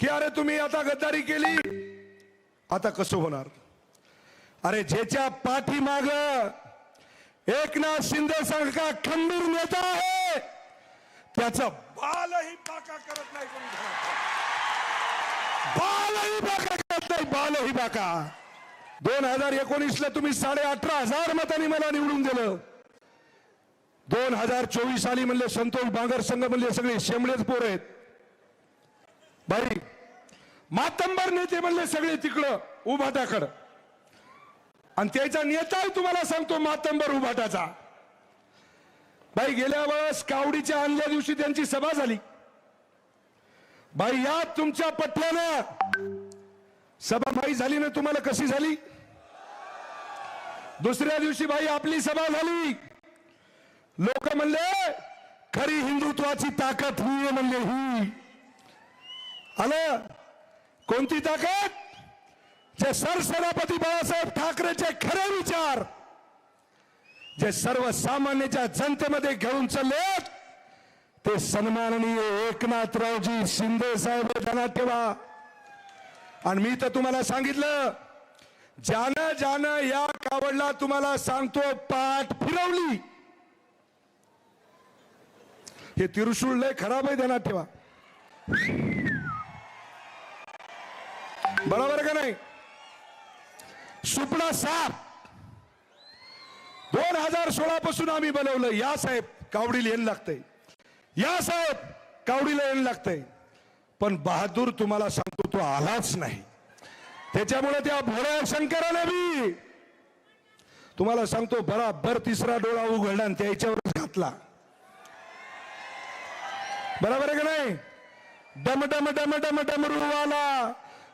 की अरे तुम्ही आता गद्दारी केली. आता कसं होणार? अरे ज्याच्या पाठीमाग एकनाथ शिंदे सारखा खंबीर नेता आहे त्याचा बालही बाका करत नाही बालही बाका करत नाही बालही बाका. दोन हजार एकोणीसला तुम्ही साडे अठरा हजार मतांनी मला निवडून दिलं. दोन हजार चोवीस साली म्हणले संतोष बांगर संघ म्हणले सगळे शेमडेच पोर आहेत. बाई मातंबर नेते म्हणले सगळे तिकडं उभाटाकडं. आणि त्याचा नेताही तुम्हाला सांगतो मातंबर उभाटाचा. बाई गेल्या वेळेस कावडीच्या आणल्या दिवशी त्यांची सभा झाली. बाई या तुमच्या पटल्यानं सभा बाई झाली ना तुम्हाला कशी झाली? दुसऱ्या दिवशी बाई आपली सभा झाली. लोक म्हणले खरी हिंदुत्वाची ताकद ही म्हणले ही. आलं? कोणती ताकद? जे सरसेनापती बाळासाहेब ठाकरेचे खरे विचार जे सर्वसामान्याच्या जनतेमध्ये घेऊन चालले ते सन्माननीय एकनाथरावजी शिंदे साहेब ध्यानात ठेवा. आणि मी तर तुम्हाला सांगितलं ज्यानं ज्यानं या कावडला तुम्हाला सांगतो पाठ फिरवली. हे तिरुशूळ लय खराब आहे ध्यानात ठेवा. बरोबर का नाही? सुपडा साप. दोन हजार सोळा पासून आम्ही बनवलं या साहेब कावडीला येणं लागतंय. या साहेब कावडीला येणं लागतंय. पण बहादूर तुम्हाला सांगतो तो आलाच नाही. त्याच्यामुळे त्या भोळ्या शंकराने बी तुम्हाला सांगतो बराबर तिसरा डोळा उघडला आणि त्याच्यावरच घातला. बरोबर आहे का नाही? डम डम डम डम डमरूवाला